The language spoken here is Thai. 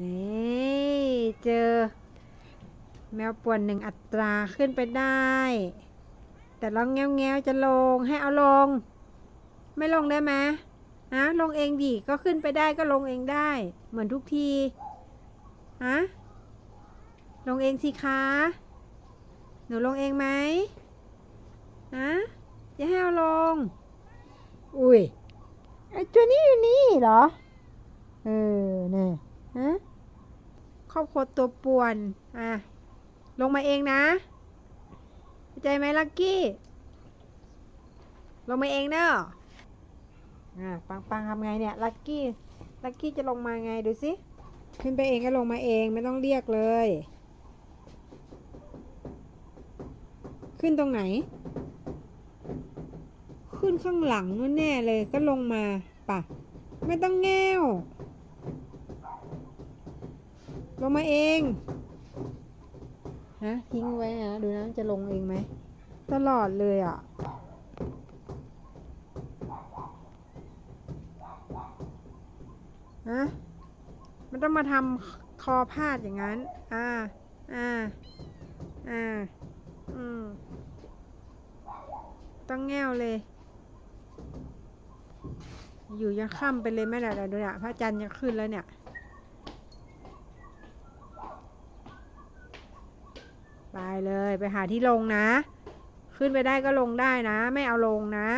นี่เจอ แมวป่วนหนึ่งอัตราขึ้นไปได้ แต่ลองแงวแงวๆจะลงให้เอาลง ไม่ลงได้ไหมฮะลงเองดิก็ขึ้นไปได้ก็ลงเองได้ เหมือนทุกทีฮะลงเองสิคะหนูลงเองไหมฮะจะให้เอาลง อุ้ยไอ้ตัวนี้อยู่นี่เหรอ เออเนี่ยฮะ ครอบครัวตัวป่วน อะ ลงมาเองนะ ใจไหมลักกี้ ลงมาเองเนอะอะปังปังทำไงเนี่ย ลักกี้ ลักกี้จะลงมาไงดูสิ ขึ้นไปเองก็ลงมาเองไม่ต้องเรียกเลย ขึ้นตรงไหน ขึ้นข้างหลังนู่นแน่เลยก็ลงมาป่ะ ไม่ต้องแง้ว ลงมาเองฮะทิ้งไว้นะดูนะจะลงเองไหมตลอดเลยอะฮะมันต้องมาทำคอพาดอย่างนั้น อ่า อ่า อ่า อืม ต้องแง่วเลย อยู่ยังค่ำไปเลยแม่ละดูเนี่ยพระจันทร์จะขึ้นแล้วเนี่ย ไปเลยไปหาที่ลงนะ ขึ้นไปได้ก็ลงได้นะ ไม่เอาลงนะ